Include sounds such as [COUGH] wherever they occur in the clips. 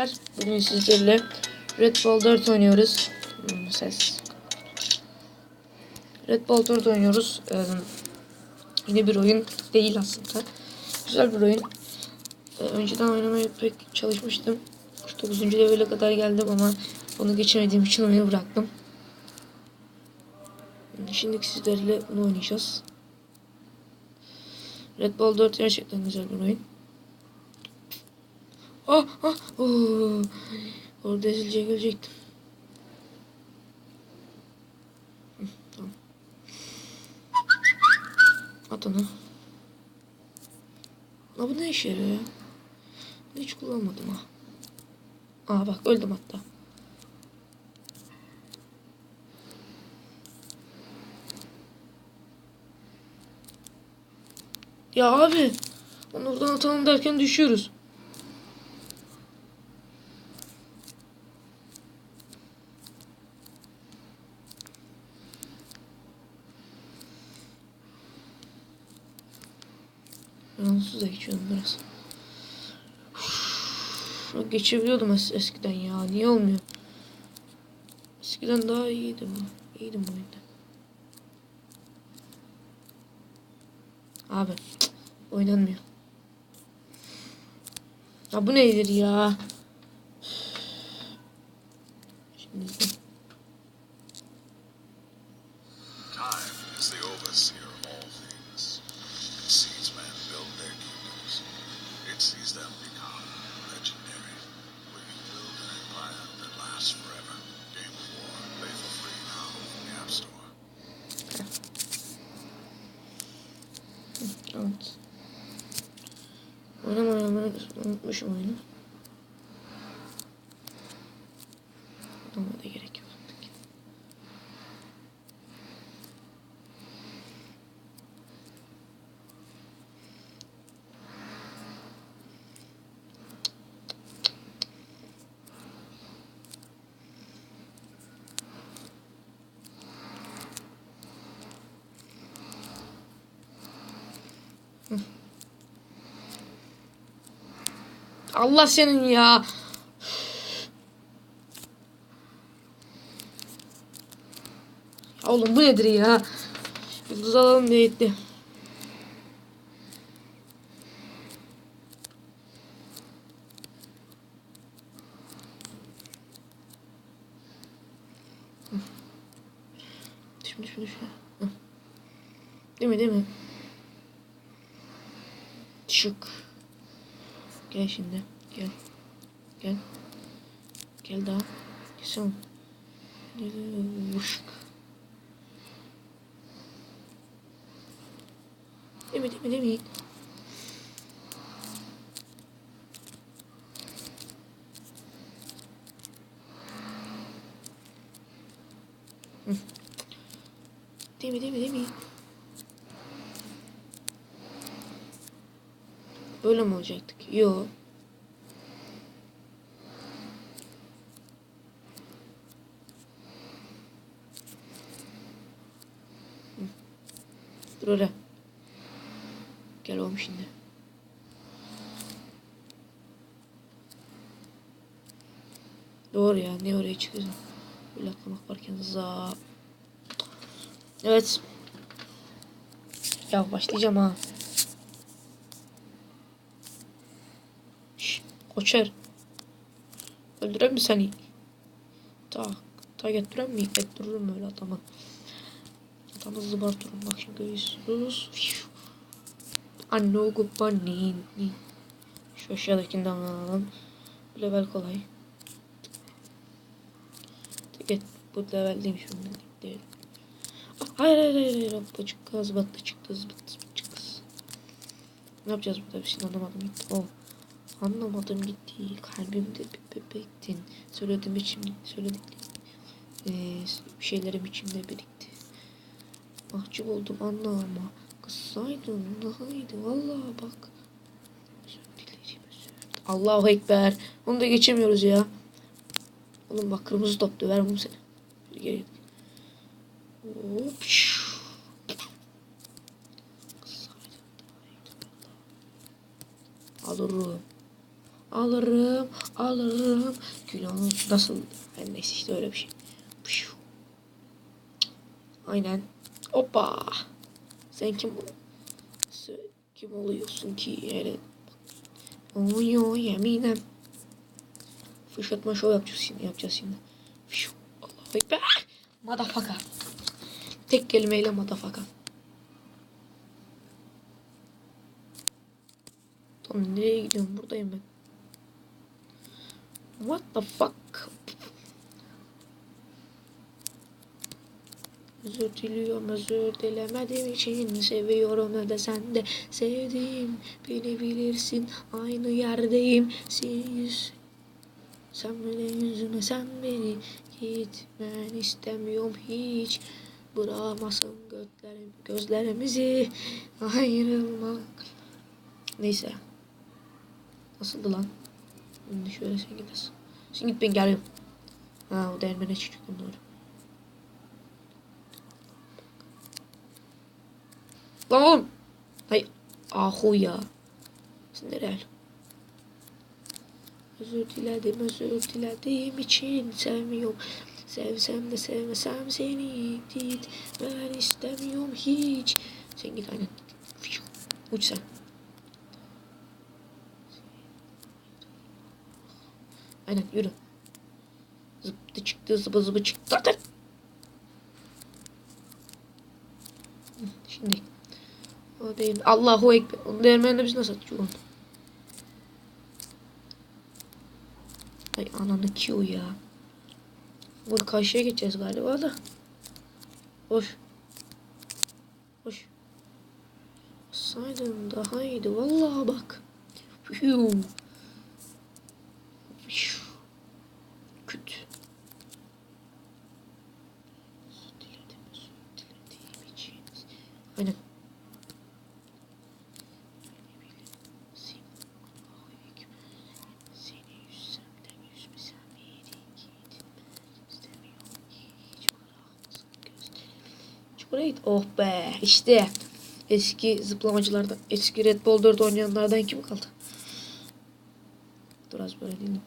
Bugün sizlerle Red Bull 4 oynuyoruz. Hmm, ses. Red Bull 4 oynuyoruz. Ee, yine bir oyun değil aslında. Güzel bir oyun. Ee, önceden oynamaya pek çalışmıştım. 9. level'e kadar geldim ama onu geçemediğim için oyunu bıraktım. Şimdi sizlerle bunu oynayacağız. Red Bull 4 gerçekten güzel bir oyun. Ah ah ooo. Orada ezilecek ölecektim. Tamam. At onu. La bu ne işe yarıyor ya? Hiç kullanmadım ha. Aa bak öldüm hatta. Ya abi. Onu oradan atalım derken düşüyoruz. Geçiyordum biraz. Uf, Geçebiliyordum es eskiden ya. Niye olmuyor? Eskiden daha iyiydim. İyiydim bu oyunda. Abi cık, oynanmıyor. Ya bu nedir ya? Şimdi. Time is the overseer unutmuşum oyunu. Ama da gerek yok. artık. Allah senin ya. Oğlum bu nedir ya? Yıldız alalım diye gitti. Düşme düşme düşme. Değil mi değil mi? Şık. Gel şimdi. Gel. Gel. Gel daha. Gelsene. Vuşk. Mi değil mi değil mi? Değil mi değil mi değil mi? Böyle mi olacaktık? Yo. Dur öyle. Gel oğlum şimdi. Doğru ya. Ne oraya çıkıyorsun? Böyle atlamak varken za. Evet. Ya başlayacağım ha. Koçer. Öldüren mi seni? Tak. Tak ettiren mi? Ettiririm öyle adamı. Adamı zıbartırım. Bak şimdi görüyorsunuz. Fiu. Anno gubbani. Şu aşağıdakinden alalım. Bu level kolay. Evet. Bu level değilmiş. bunun Değil. Ah, Hayır hayır hayır hayır. Bacık kız battı çıktı zıbattı çıktı. Ne yapacağız burada bir şey anlamadım. Oh. Anlamadım gitti. Kalbimde bebektin. Söyledim içim, söyledik. Ee, şeylerim içimde birikti. Mahcup oldum anla ama. Kızsaydın daha iyiydi. Vallahi bak. Allahu Ekber. Onu da geçemiyoruz ya. Oğlum bak kırmızı top döver bunu seni. Yürü Geri. Alırım. Alırım, alırım. Günah nasıl? Ben neyse işte öyle bir şey. Pşu. Aynen. Hoppa. Sen kim Sen kim oluyorsun ki? Yani Oyo yeminem. Fışkırtma şov yapacağız şimdi. Yapacağız şimdi. Fiu. Allahu Ekber. Madafaka. Tek kelimeyle madafaka. Tamam nereye gidiyorum? Buradayım ben. What the fuck? Özür diliyorum, özür dilemediğim için seviyorum öyle sen de sevdiğim beni bilirsin. Aynı yerdeyim siz sen beni yüzüme sen beni git ben istemiyorum. Hiç bırakmasın gözlerim, gözlerimizi. Ayrılmak. Neyse. Nasıldı lan şimdi şöyle sen gidersin şimdi git ben geliyorum ha o değirmene çıkıyorum doğru Lan oğlum. Hay ahu ya. Sen nereye? Özür diledim, özür dilediğim için sevmiyorum. Sevsem de sevmesem seni git. Ben istemiyorum hiç. Sen git aynen. Uç sen. Aynen yürü. Zıptı çıktı zıbı zıbı çıktı. Dur, dur. Şimdi o değil. Allahu Ekber. Onu değirmenle biz nasıl atacağız onu? Ay ananı Q ya. Burada karşıya geçeceğiz galiba da. Hoş. Hoş. Saydın daha iyiydi. Vallahi bak. Fiu. Fiu. Küt. Özür diledim, özür dilediğim için. Aynen. Seni yüzsem de yüzmesem iyi git. İstemiyorum hiç bırakmasın Çukura git. Oh be işte. Eski zıplamacılardan, eski Red Bull 4 oynayanlardan kim kaldı? Dur az böyle dinle.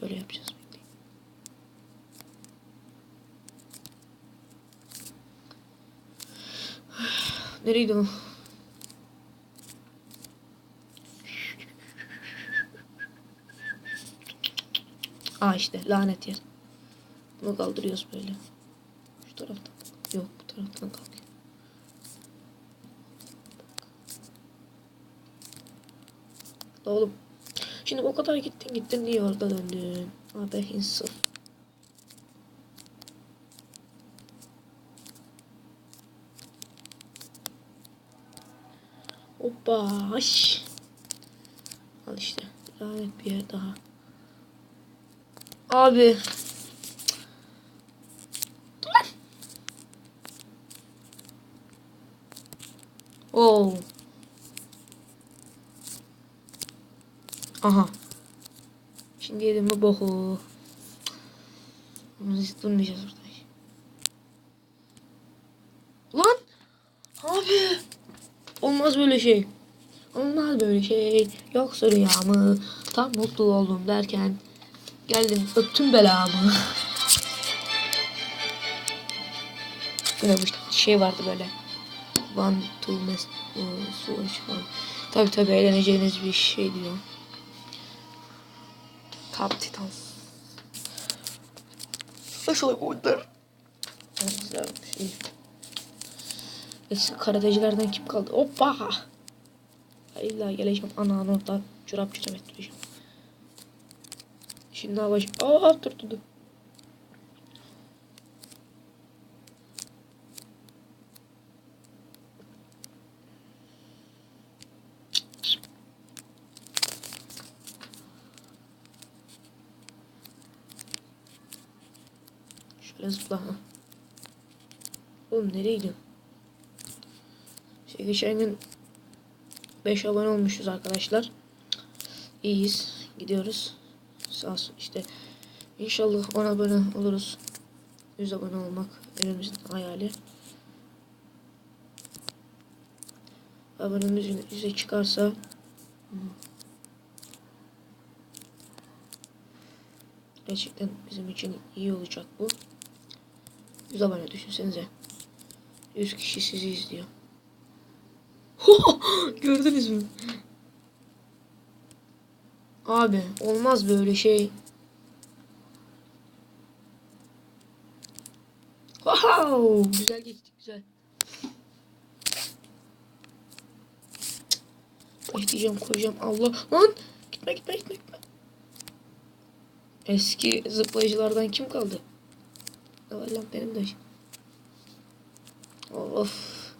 Şöyle yapacağız. bekleyin. Nereydi o? Aa işte lanet yer. Bunu kaldırıyoruz böyle. Şu taraftan. Yok bu taraftan kalkıyor. La Oğlum. Şimdi o kadar gittin gittin niye orada döndün? Abi insaf. Hoppa. Aş. Al işte. Lanet bir yer daha. Abi. Dur lan. Oo. Aha. Şimdi yedim mi boku. Biz durmayacağız burada. Lan. Abi. Olmaz böyle şey. Olmaz böyle şey. Yoksa rüyamı. Tam mutlu oldum derken Geldim öptüm belamı. Böyle bir şey vardı böyle. One, two, mes, switch falan. Tabi tabi eğleneceğiniz bir şey diyor. Top Titan. Special Wonder. Evet, güzel bir şey. Eski karatecilerden kim kaldı? Hoppa! İlla geleceğim. Ana ana orada çorap çorap ettireceğim. Şimdi hava... Aa dur dur dur. Şöyle zıpla. Oğlum nereye gidiyorsun? Şey, geçen gün 5 abone olmuşuz arkadaşlar. İyiyiz. Gidiyoruz. Sağ olsun işte. İnşallah 10 abone oluruz. 100 abone olmak evimizin hayali. Abonemiz yüze çıkarsa Gerçekten bizim için iyi olacak bu. 100 abone düşünsenize. 100 kişi sizi izliyor. [LAUGHS] Gördünüz mü? Abi olmaz böyle şey. Wow, güzel geçti güzel. Başlayacağım koyacağım Allah. Lan gitme gitme gitme gitme. Eski zıplayıcılardan kim kaldı? Lan benim de. Of.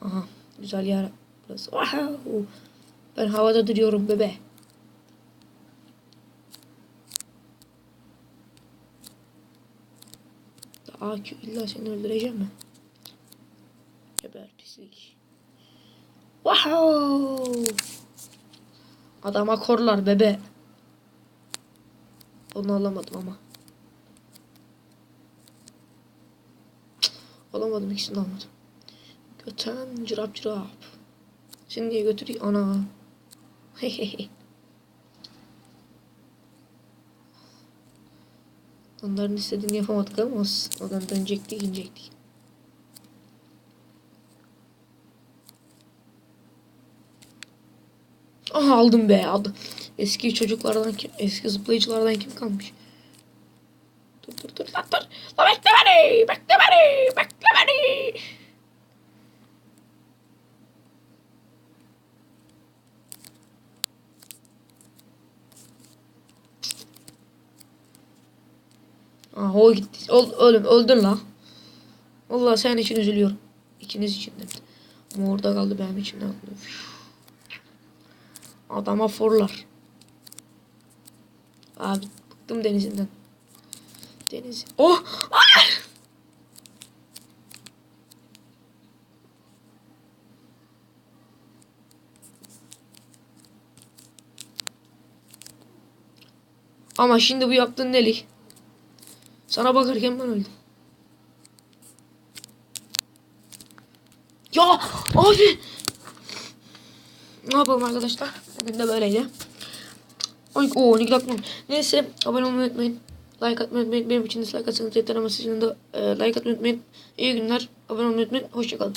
Aha güzel yer burası. Wow. Ben havada duruyorum bebe. Aa illa seni öldüreceğim mi? Geber pislik. Wow. Adama korlar bebe. Onu alamadım ama. Cık, Alamadım ikisini de almadım. Göten cırap cırap. Niye götürüyor ana? [LAUGHS] Onların istediğini yapamadık ama. Oradan dönecektik inecektik. Aha aldım be aldım. Eski çocuklardan kim, eski zıplayıcılardan kim kalmış? Dur dur dur lan dur. Lan bekle beni. Bekle beni. Bekle beni. Aha o gitti. Ol, oğlum öldün la. Vallahi senin için üzülüyorum. İkiniz için de. Ama orada kaldı benim içimden. Adama forlar. Abi bıktım denizinden. Deniz. Oh! Hayır! Ama şimdi bu yaptığın neli? Sana bakarken ben öldüm. Ya abi! Ne yapalım arkadaşlar? Bugün de böyleydi. Ay o ne dakika. Neyse abone olmayı unutmayın. Like atmayı unutmayın. Benim için de like atsanız yeter ama sizin de e, like atmayı unutmayın. İyi günler. Abone olmayı unutmayın. Hoşçakalın.